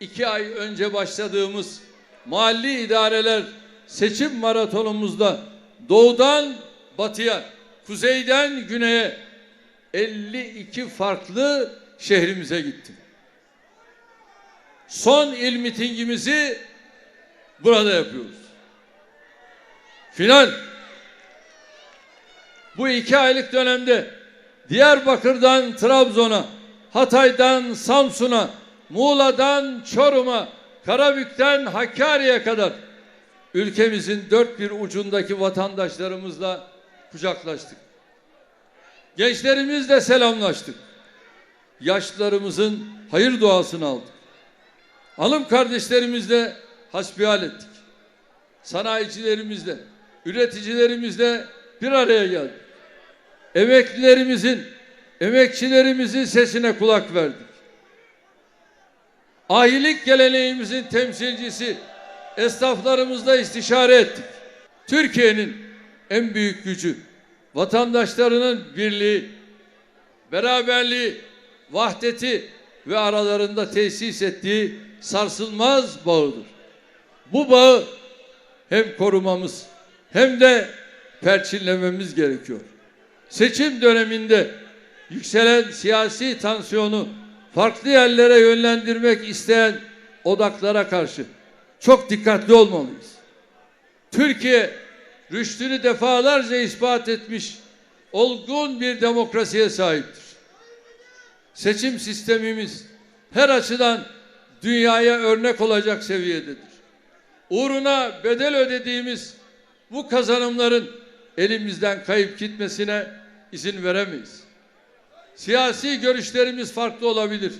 iki ay önce başladığımız mahalli idareler seçim maratonumuzda doğudan batıya, kuzeyden güneye 52 farklı şehrimize gittim. Son il mitingimizi burada yapıyoruz. Final. Bu iki aylık dönemde Diyarbakır'dan Trabzon'a, Hatay'dan Samsun'a, Muğla'dan Çorum'a, Karabük'ten Hakkari'ye kadar ülkemizin dört bir ucundaki vatandaşlarımızla kucaklaştık. Gençlerimizle selamlaştık. Yaşlılarımızın hayır duasını aldık. Hanım kardeşlerimizle hasbihal ettik. Sanayicilerimizle, üreticilerimizle bir araya geldik. Emeklilerimizin, emekçilerimizin sesine kulak verdik. Ahilik geleneğimizin temsilcisi esnaflarımızla istişare ettik. Türkiye'nin en büyük gücü vatandaşlarının birliği, beraberliği, vahdeti ve aralarında tesis ettiği sarsılmaz bağıdır. Bu bağı hem korumamız hem de perçinlememiz gerekiyor. Seçim döneminde yükselen siyasi tansiyonu farklı yerlere yönlendirmek isteyen odaklara karşı çok dikkatli olmalıyız. Türkiye rüştünü defalarca ispat etmiş olgun bir demokrasiye sahiptir. Seçim sistemimiz her açıdan dünyaya örnek olacak seviyededir. Uğruna bedel ödediğimiz bu kazanımların elimizden kayıp gitmesine izin veremeyiz. Siyasi görüşlerimiz farklı olabilir.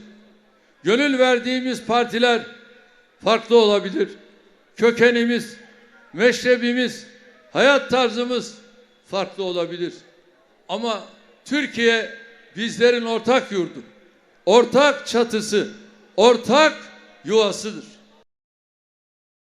Gönül verdiğimiz partiler farklı olabilir. Kökenimiz, meşrebimiz, hayat tarzımız farklı olabilir. Ama Türkiye bizlerin ortak yurdu, ortak çatısı, ortak yuvasıdır.